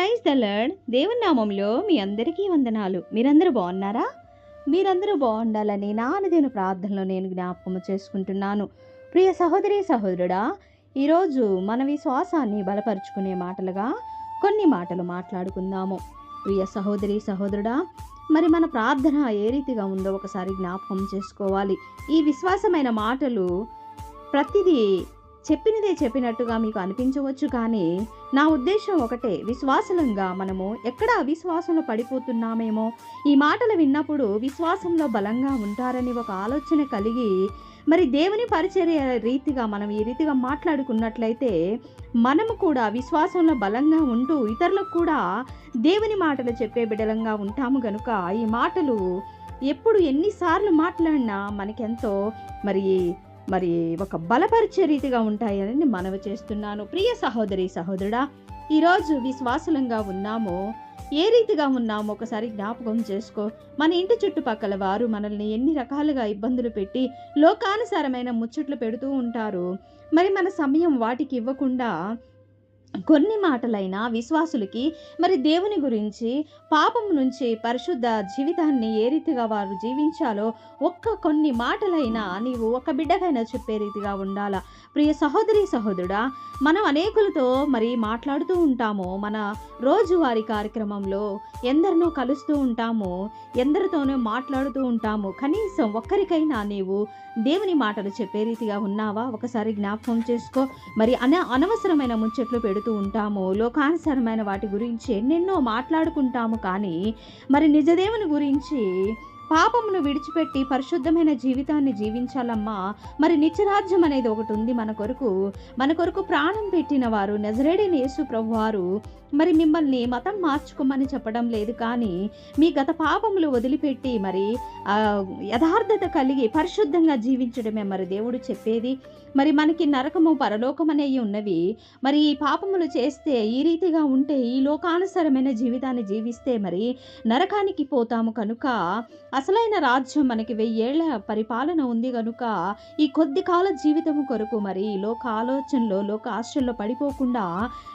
Praise దలర్డ్ lured. దేవుని నామంలో మీ అందరికీ వందనాలు. మీరందరూ బాగున్నారా? మీరందరూ బాగుండాలని నా అనుదిన ప్రార్థనలో నేను జ్ఞాపకం చేసుకుంటున్నాను. ప్రియ సహోదరి సహోదరుడా ఈరోజు మన విశ్వాసాన్ని బలపరుచుకునే మాటలుగా కొన్ని మాటలు మాట్లాడుకుందాము. ప్రియ సహోదరి సహోదరుడా మరి మన ప్రార్థన ఏ రీతిగా ఉందో ఒకసారి జ్ఞాపకం చేసుకోవాలి. ఈ విశ్వాసమైన మాటలు ప్రతిదీ చెప్పినదే చెప్పినట్టుగా మీకు అనిపించవచ్చు కానీ నా ఉద్దేశం ఒకటే. విశ్వాసంగా మనము ఎక్కడ అవిశ్వాసంలో పడిపోతున్నామేమో? ఈ మాటలు విన్నప్పుడు విశ్వాసంలో బలంగా ఉంటారని ఒక ఆలోచన కలిగి మరి దేవుని పరిచర్య రీతిగా మనం ఈ రీతిగా మాట్లాడుకున్నట్లయితే మనము కూడా విశ్వాసంలో బలంగా ఉంటూ ఇతరులకు కూడా దేవుని మాటలు చెప్పే బిడలంగా ఉంటాము గనుక ఈ మాటలు ఎప్పుడు ఎన్నిసార్లు మాట్లాడినా మనకెంతో మరి మరి ఒక బలపరిచే రీతిగా ఉంటాయని మనవి చేస్తున్నాను. ప్రియ సహోదరి సహోదరుడా ఈరోజు విశ్వాసలంగా ఉన్నామో ఏ రీతిగా ఉన్నామో ఒకసారి జ్ఞాపకం చేసుకో. మన ఇంటి చుట్టుపక్కల వారు మనల్ని ఎన్ని రకాలుగా ఇబ్బందులు పెట్టి లోకానుసారమైన ముచ్చట్లు పెడుతూ ఉంటారు. మరి మన సమయం వాటికి ఇవ్వకుండా కొన్ని మాటలైనా విశ్వాసులకి మరి దేవుని గురించి పాపం నుంచి పరిశుద్ధ జీవితాన్ని ఏ రీతిగా వారు జీవించాలో ఒక్క కొన్ని మాటలైనా నీవు ఒక బిడ్డకైనా చెప్పే రీతిగా ఉండాలా? ప్రియ సహోదరి సహోదరుడా మనం అనేకులతో మరి మాట్లాడుతూ ఉంటాము. మన రోజువారీ కార్యక్రమంలో ఎందరినో కలుస్తూ ఉంటాము ఎందరితోనో మాట్లాడుతూ ఉంటాము. కనీసం ఒక్కరికైనా నీవు దేవుని మాటలు చెప్పే రీతిగా ఉన్నావా? ఒకసారి జ్ఞాపకం చేసుకో. మరి అన అనవసరమైన ముచ్చట్లు పెడుతూ ఉంటాము. లోకానుసరమైన వాటి గురించి ఎన్నెన్నో మాట్లాడుకుంటాము. కానీ మరి నిజదేవుని గురించి పాపమును విడిచిపెట్టి పరిశుద్ధమైన జీవితాన్ని జీవించాలమ్మా. మరి నిత్యరాజ్యం అనేది ఒకటి ఉంది మన కొరకు. మన కొరకు ప్రాణం పెట్టిన వారు నజరేడిన యేసు ప్రభు వారు. మరి మిమ్మల్ని మతం మార్చుకోమని చెప్పడం లేదు కానీ మీ గత పాపములు వదిలిపెట్టి మరి యథార్థత కలిగి పరిశుద్ధంగా జీవించడమే మరి దేవుడు చెప్పేది. మరి మనకి నరకము పరలోకం అనేవి ఉన్నవి. మరి ఈ పాపములు చేస్తే ఈ రీతిగా ఉంటే ఈ లోకానుసరమైన జీవితాన్ని జీవిస్తే మరి నరకానికి పోతాము కనుక అసలైన రాజ్యం మనకి వెయ్యేళ్ళ పరిపాలన ఉంది కనుక ఈ కొద్ది కాల జీవితము కొరకు మరి లోక ఆలోచనలో లోక ఆశల్లో పడిపోకుండా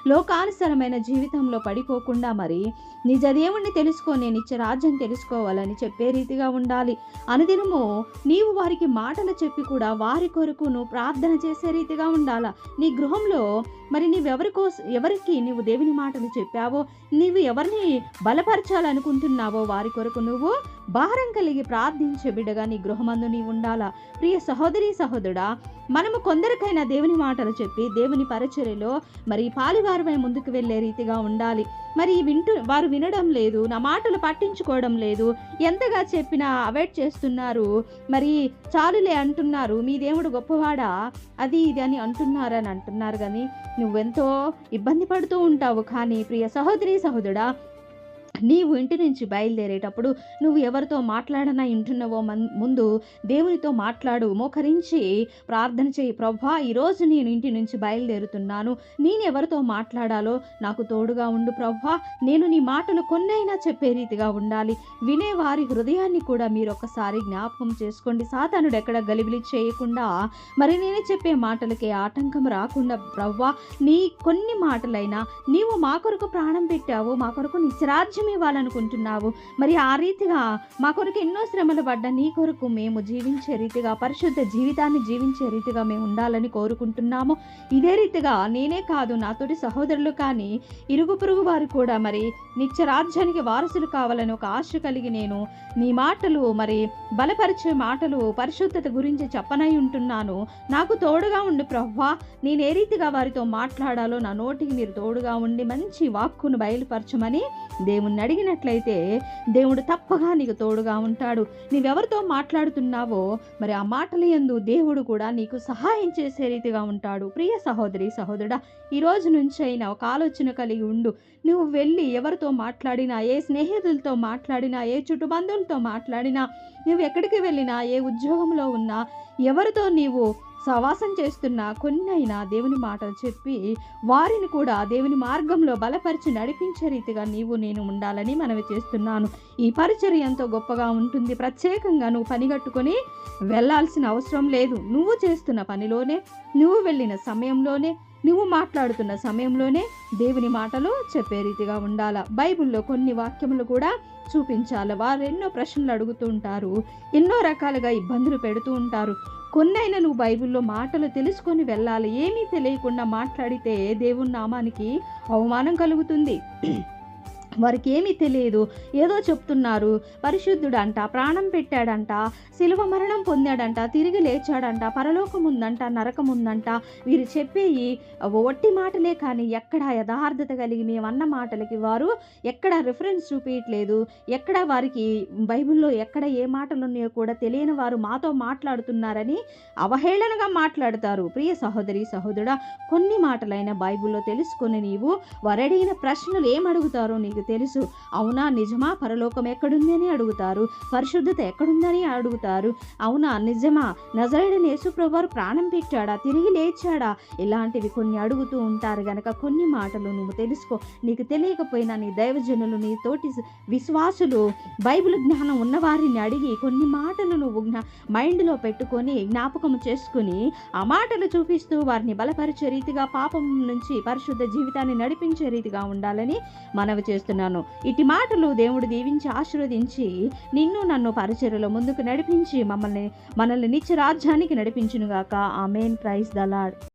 లోకానుసరమైన జీవితంలో పడిపోకుండా మరి నిజ దేవుణ్ణి తెలుసుకో నేను ఇచ్చే రాజ్యం తెలుసుకోవాలని చెప్పే రీతిగా ఉండాలి. అనుదినము నీవు వారికి మాటలు చెప్పి కూడా వారి కొరకు నువ్వు ప్రార్థన చేసే రీతిగా ఉండాలా? నీ గృహంలో మరి నీవెవరి కోసం ఎవరికి నీవు దేవుని మాటలు చెప్పావో నీవు ఎవరిని బలపరచాలనుకుంటున్నావో వారి కొరకు నువ్వు భారం కలిగి ప్రార్థించే బిడ్డగా నీ గృహమందు నీ ఉండాలా? ప్రియ సహోదరి సహోదరుడా మనము కొందరికైనా దేవుని మాటలు చెప్పి దేవుని పరిచర్యలో మరి పాలివారమై ముందుకు వెళ్ళే రీతిగా ఉండాలి. మరి వింటూ వారు వినడం లేదు నా మాటలు పట్టించుకోవడం లేదు ఎంతగా చెప్పినా అవాయిడ్ చేస్తున్నారు మరి చాలులే అంటున్నారు మీ దేవుడు గొప్పవాడా? అది ఇది అని అంటున్నారని అంటున్నారు కానీ నువ్వెంతో ఇబ్బంది పడుతూ ఉంటావు. కానీ ప్రియ సహోదరి సహోదరుడా నీవు ఇంటి నుంచి బయలుదేరేటప్పుడు నువ్వు ఎవరితో మాట్లాడనా ఇంటున్నావో మన్ ముందు దేవునితో మాట్లాడు మోకరించి ప్రార్థన చేయి. ప్రభా ఈరోజు నేను ఇంటి నుంచి బయలుదేరుతున్నాను. నేను ఎవరితో మాట్లాడాలో నాకు తోడుగా ఉండు ప్రభా. నేను నీ మాటలు కొన్నైనా చెప్పే రీతిగా ఉండాలి. వినే వారి హృదయాన్ని కూడా మీరు ఒకసారి జ్ఞాపకం చేసుకోండి. సాతానుడు ఎక్కడ గలిబిలి చేయకుండా మరి నేను చెప్పే మాటలకి ఆటంకం రాకుండా ప్రవ్వా నీ కొన్ని మాటలైనా నీవు మా కొరకు ప్రాణం పెట్టావు మా కొరకు నిత్యరాజ్యం ఇవ్వాలనుకుంటున్నావు మరి ఆ రీతిగా మా కొరకు ఎన్నో శ్రమలు పడ్డ నీ కొరకు మేము జీవించే రీతిగా పరిశుద్ధ జీవితాన్ని జీవించే రీతిగా మేము ఉండాలని కోరుకుంటున్నాము. ఇదే రీతిగా నేనే కాదు నాతోటి సహోదరులు కానీ ఇరుగు పొరుగు వారు కూడా మరి నిత్య రాజ్యానికి వారసులు కావాలని ఒక ఆశ కలిగి నేను నీ మాటలు మరి బలపరిచే మాటలు పరిశుద్ధత గురించి చెప్పనై ఉంటున్నాను. నాకు తోడుగా ఉండి ప్రవ్వా. నేను ఏ రీతిగా వారితో మాట్లాడాలో నా నోటికి మీరు తోడుగా ఉండి మంచి వాక్కును బయలుపరచమని దేవుని నన్ను అడిగినట్లయితే దేవుడు తప్పగా నీకు తోడుగా ఉంటాడు. నీవెవరితో మాట్లాడుతున్నావో మరి ఆ మాటలు యందు దేవుడు కూడా నీకు సహాయం చేసే రీతిగా ఉంటాడు. ప్రియ సహోదరి సహోదరుడా ఈ రోజు నుంచి అయినా ఒక ఆలోచన కలిగి ఉండు. నువ్వు వెళ్ళి ఎవరితో మాట్లాడినా ఏ స్నేహితులతో మాట్లాడినా ఏ చుట్టుబంధువులతో మాట్లాడినా నువ్వు ఎక్కడికి వెళ్ళినా ఏ ఉద్యోగంలో ఉన్నా ఎవరితో నీవు సవాసం చేస్తున్న కొన్నైనా దేవుని మాటలు చెప్పి వారిని కూడా దేవుని మార్గంలో బలపరిచి నడిపించే రీతిగా నీవు నేను ఉండాలని మనవి చేస్తున్నాను. ఈ పరిచర్య ఎంతో గొప్పగా ఉంటుంది. ప్రత్యేకంగా నువ్వు పనిగట్టుకొని వెళ్ళాల్సిన అవసరం లేదు. నువ్వు చేస్తున్న పనిలోనే నువ్వు వెళ్ళిన సమయంలోనే నువ్వు మాట్లాడుతున్న సమయంలోనే దేవుని మాటలు చెప్పే రీతిగా ఉండాలా? బైబిల్లో కొన్ని వాక్యములు కూడా చూపించాలి వారు ఎన్నో ప్రశ్నలు అడుగుతూ ఉంటారు. ఎన్నో రకాలుగా ఇబ్బందులు పెడుతూ ఉంటారు. కొన్నైనా నువ్వు బైబిల్లో మాటలు తెలుసుకొని వెళ్ళాలి. ఏమీ తెలియకుండా మాట్లాడితే దేవుని నామానికి అవమానం కలుగుతుంది. వారికి ఏమీ తెలియదు. ఏదో చెప్తున్నారు. పరిశుద్ధుడంట ప్రాణం పెట్టాడంట శిలువ మరణం పొందాడంట తిరిగి లేచాడంట పరలోకం ఉందంట నరకం ఉందంట వీరు చెప్పేయి ఒట్టి మాటలే కానీ ఎక్కడ యథార్థత కలిగి మేము అన్న మాటలకి వారు ఎక్కడ రిఫరెన్స్ చూపించట్లేదు ఎక్కడ వారికి బైబిల్లో ఎక్కడ ఏ మాటలు ఉన్నాయో కూడా తెలియని వారు మాతో మాట్లాడుతున్నారని అవహేళనగా మాట్లాడతారు. ప్రియ సహోదరి సహోదరుడా కొన్ని మాటలైన బైబిల్లో తెలుసుకొని నీవు వారడిగిన ప్రశ్నలు ఏమడుగుతారో నీకు తెలుసు. అవునా నిజమా? పరలోకం ఎక్కడుంది అని అడుగుతారు. పరిశుద్ధత ఎక్కడుందని అడుగుతారు. అవునా నిజమా? నజరైన యేసుప్రభువారు ప్రాణం పెట్టాడా? తిరిగి లేచాడా? ఇలాంటివి కొన్ని అడుగుతూ ఉంటారు గనక కొన్ని మాటలు నువ్వు తెలుసుకో. నీకు తెలియకపోయినా నీ దైవజనులు నీ తోటి విశ్వాసులు బైబిల్ జ్ఞానం ఉన్నవారిని అడిగి కొన్ని మాటలు నువ్వు జ్ఞా మైండ్లో పెట్టుకొని జ్ఞాపకం చేసుకుని ఆ మాటలు చూపిస్తూ వారిని బలపరిచే రీతిగా పాపం నుంచి పరిశుద్ధ జీవితాన్ని నడిపించే రీతిగా ఉండాలని మనవి చేస్తున్నాను ఇటు మాటలు దేవుడు దీవించి ఆశీర్వదించి నిన్ను నన్ను పరిచర్యలో ముందుకు నడిపించి మమ్మల్ని మనల్ని నిత్య రాజ్యానికి నడిపించునుగాక. ఆ మెయిన్ ప్రైజ్ దలాడ్